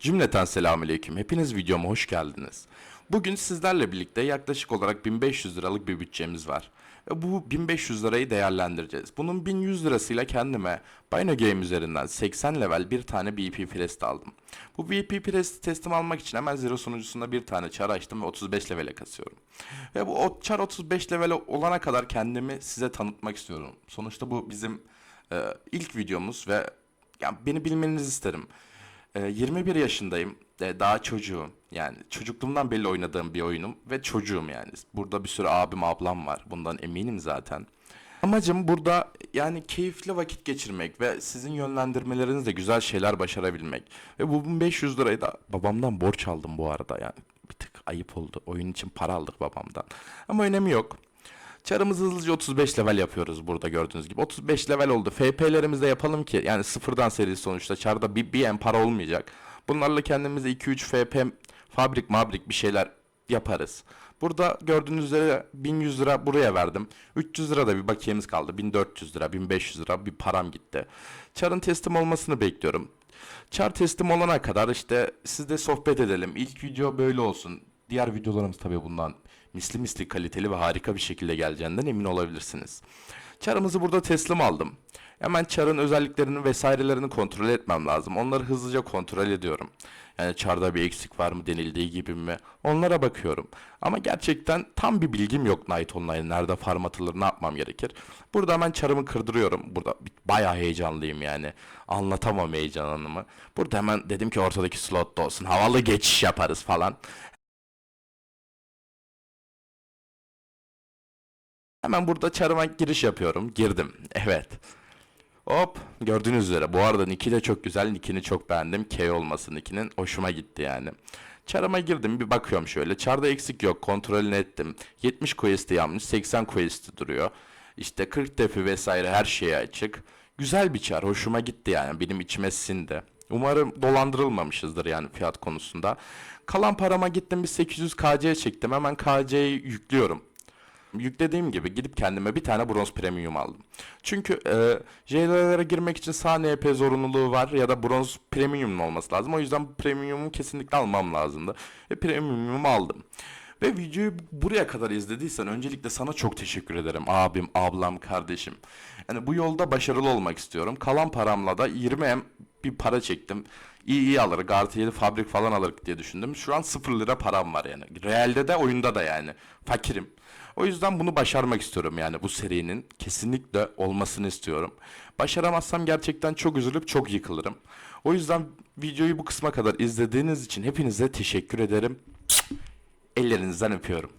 Cümleten selamünaleyküm. Hepiniz videoma hoş geldiniz. Bugün sizlerle birlikte yaklaşık olarak 1500 liralık bir bütçemiz var. Ve bu 1500 lirayı değerlendireceğiz. Bunun 1100 lirasıyla kendime Bino Game üzerinden 80 level bir tane BP Prest aldım. Bu BP Prest teslim almak için hemen Zero sunucusunda bir tane çar açtım ve 35 levele kasıyorum. Ve bu çar 35 level olana kadar kendimi size tanıtmak istiyorum. Sonuçta bu bizim e, ilk videomuz ve ya beni bilmenizi isterim. Ee, 21 yaşındayım. Ee, Daha çocuğum. Yani çocukluğumdan beri oynadığım bir oyunum ve çocuğum yani. Burada bir sürü abim ablam var. Bundan eminim zaten. Amacım burada yani keyifli vakit geçirmek ve sizin yönlendirmelerinizle güzel şeyler başarabilmek. Ve bu 1500 lirayı da babamdan borç aldım bu arada yani. Bir tık ayıp oldu. Oyun için para aldık babamdan. Ama önemi yok. Çarımızı hızlıca 35 level yapıyoruz burada gördüğünüz gibi. 35 level oldu. FP'lerimizi de yapalım ki yani sıfırdan seri sonuçta çarda bir, bir para olmayacak. Bunlarla kendimize 2-3 FP fabrik mabrik bir şeyler yaparız. Burada gördüğünüz üzere 1100 lira buraya verdim. 300 lira da bir bakiyemiz kaldı. 1400 lira, 1500 lira bir param gitti. Çarın teslim olmasını bekliyorum. Çar teslim olana kadar işte sizle sohbet edelim. İlk video böyle olsun. Diğer videolarımız tabii bundan misli misli kaliteli ve harika bir şekilde geleceğinden emin olabilirsiniz. Çarımızı burada teslim aldım. Hemen çarın özelliklerini vesairelerini kontrol etmem lazım. Onları hızlıca kontrol ediyorum. Yani çarda bir eksik var mı denildiği gibi mi? Onlara bakıyorum. Ama gerçekten tam bir bilgim yok Night Online. Nerede farm atılır, ne yapmam gerekir? Burada hemen çarımı kırdırıyorum. Burada bayağı heyecanlıyım yani. Anlatamam heyecanımı. Burada hemen dedim ki ortadaki slotta olsun. Havalı geçiş yaparız falan. Hemen burada çarıma giriş yapıyorum. Girdim. Evet. Hop gördüğünüz üzere bu arada Nick'i de çok güzel. Nick'ini çok beğendim. K olması Nick'inin hoşuma gitti yani. Çarıma girdim bir bakıyorum şöyle. Çarda eksik yok. Kontrolünü ettim. 70 quest'i yanmış. 80 quest'i duruyor. İşte 40 defi vesaire her şeye açık. Güzel bir çar. Hoşuma gitti yani. Benim içime sindi. Umarım dolandırılmamışızdır yani fiyat konusunda. Kalan parama gittim bir 800 KC çektim. Hemen KC'yi yüklüyorum. Yüklediğim gibi gidip kendime bir tane bronz premium aldım. Çünkü e, JLR'e girmek için sağ NP zorunluluğu var ya da bronz premium olması lazım. O yüzden premium'u kesinlikle almam lazımdı. Ve premium'umu aldım. Ve videoyu buraya kadar izlediysen öncelikle sana çok teşekkür ederim abim, ablam, kardeşim. Yani bu yolda başarılı olmak istiyorum. Kalan paramla da 20 M bir para çektim. İyi iyi alır, Gartiyeli fabrik falan alır diye düşündüm. Şu an 0 lira param var yani. Realde de oyunda da yani. Fakirim. O yüzden bunu başarmak istiyorum yani bu serinin kesinlikle olmasını istiyorum. Başaramazsam gerçekten çok üzülüp çok yıkılırım. O yüzden videoyu bu kısma kadar izlediğiniz için hepinize teşekkür ederim. Ellerinizden öpüyorum.